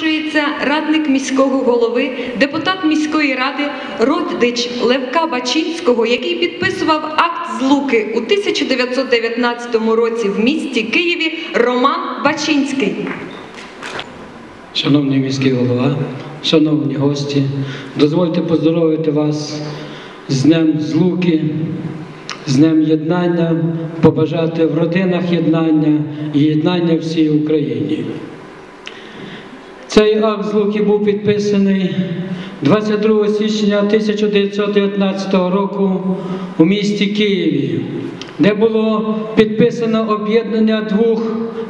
запрошується радник міського голови, депутат міської ради, родич Левка Бачинського, який підписував акт злуки у 1919 році в місті Києві Роман Бачинський. Шановний міський голова, шановні гості, дозвольте поздоровити вас з Днем Злуки, з Днем Єднання, побажати в родинах єднання і єднання всій Україні. Цей акт злуки був підписаний 22 січня 1919 року у місті Києві, де було підписано об'єднання двох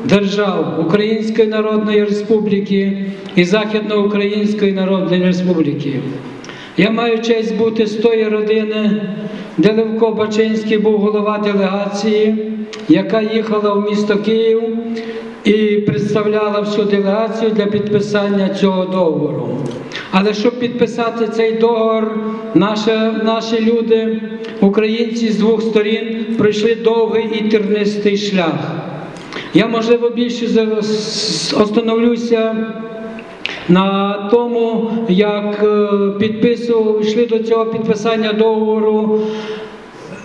держав Української Народної Республіки і Західноукраїнської Народної Республіки. Я маю честь бути з тої родини, де Левко Бачинський був голова делегації, яка їхала в місто Київ і представляла всю делегацію для підписання цього договору. Але щоб підписати цей договор, наші, наші люди, українці з двох сторін, пройшли довгий і тернистий шлях. Я, можливо, більше остановлюся на тому, як е, підписував, йшли до цього підписання договору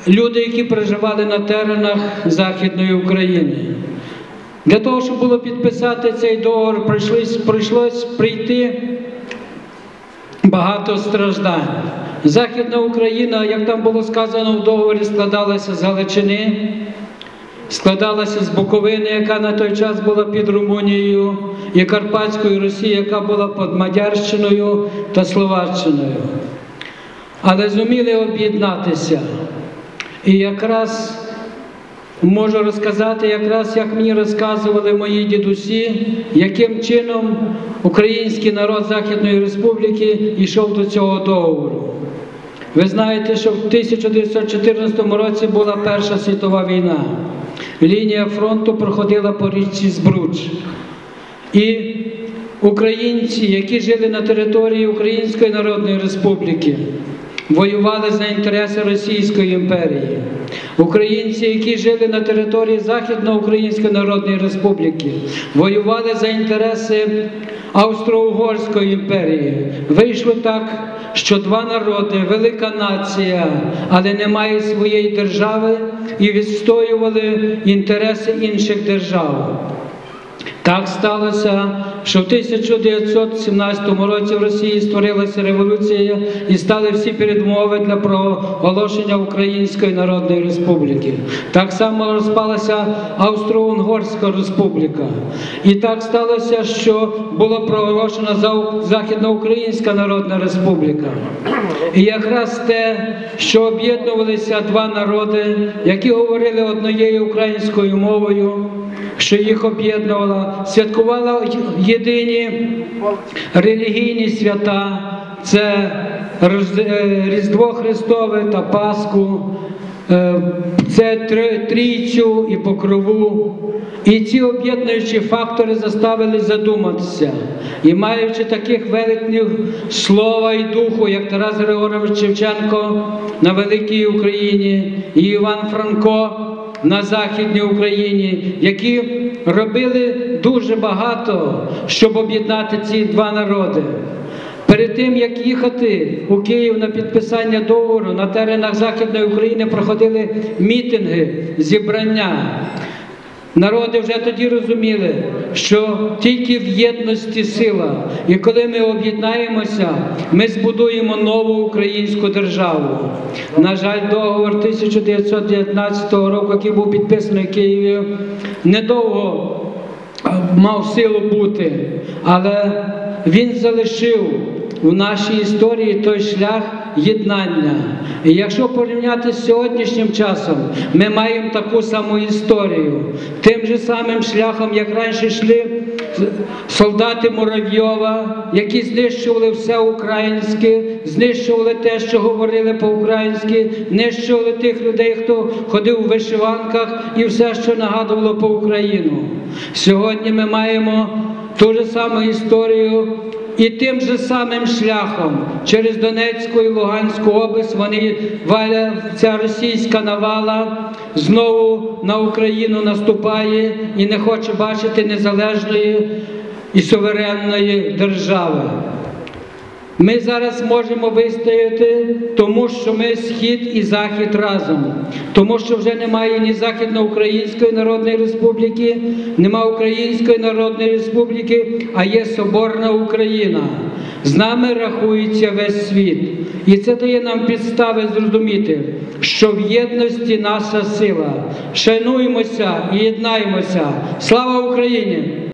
люди, які проживали на теренах Західної України. Для того, щоб було підписати цей договор, прийшлось, прийшлось прийти багато страждань. Західна Україна, як там було сказано в договорі, складалася з Галичини, складалася з Буковини, яка на той час була під Румунією, і Карпатської Росії, яка була під Мадярщиною та Словаччиною. Але зуміли об'єднатися. І якраз можу розказати, якраз як мені розказували мої дідусі, яким чином український народ Західної Республіки йшов до цього договору. Ви знаєте, що в 1914 році була Перша світова війна. Лінія фронту проходила по річці Збруч. І українці, які жили на території Української Народної Республіки, воювали за інтереси Російської імперії. Українці, які жили на території Західноукраїнської Народної Республіки, воювали за інтереси Австро-Угорської імперії. Вийшло так, що два народи, велика нація, але не має своєї держави і відстоювали інтереси інших держав. Так сталося, що в 1917 році в Росії створилася революція і стали всі передмови для проголошення Української Народної Республіки. Так само розпалася Австро-Угорська Республіка. І так сталося, що була проголошена За- Західноукраїнська Народна Республіка. І якраз те, що об'єднувалися два народи, які говорили однією українською мовою, що їх об'єднувала, святкувала єдині релігійні свята, це е, Різдво Христове та Пасху, е, це Трійцю і Покрову. І ці об'єднуючі фактори заставили задуматися. І маючи таких великих слова і духу, як Тарас Григорович Шевченко на великій Україні, і Іван Франко на Західній Україні, які робили дуже багато, щоб об'єднати ці два народи. Перед тим, як їхати у Київ на підписання договору, на теренах Західної України проходили мітинги, зібрання. Народи вже тоді розуміли, що тільки в єдності сила. І коли ми об'єднаємося, ми збудуємо нову українську державу. На жаль, договор 1919 року, який був підписаний Києві, недовго мав силу бути, але він залишив в нашій історії той шлях єднання. І якщо порівняти з сьогоднішнім часом, ми маємо таку саму історію. Тим же самим шляхом, як раніше йшли солдати Муравйова, які знищували все українське, знищували те, що говорили по-українськи, знищували тих людей, хто ходив у вишиванках і все, що нагадувало по Україну. Сьогодні ми маємо ту ж саму історію. І тим же самим шляхом через Донецьку і Луганську область вони валя ця російська навала знову на Україну наступає і не хоче бачити незалежної і суверенної держави. Ми зараз можемо вистояти, тому що ми схід і захід разом, тому що вже немає ні Західноукраїнської Народної Республіки, нема Української Народної Республіки, а є Соборна Україна. З нами рахується весь світ. І це дає нам підстави зрозуміти, що в єдності наша сила. Шануємося і єднаємося. Слава Україні!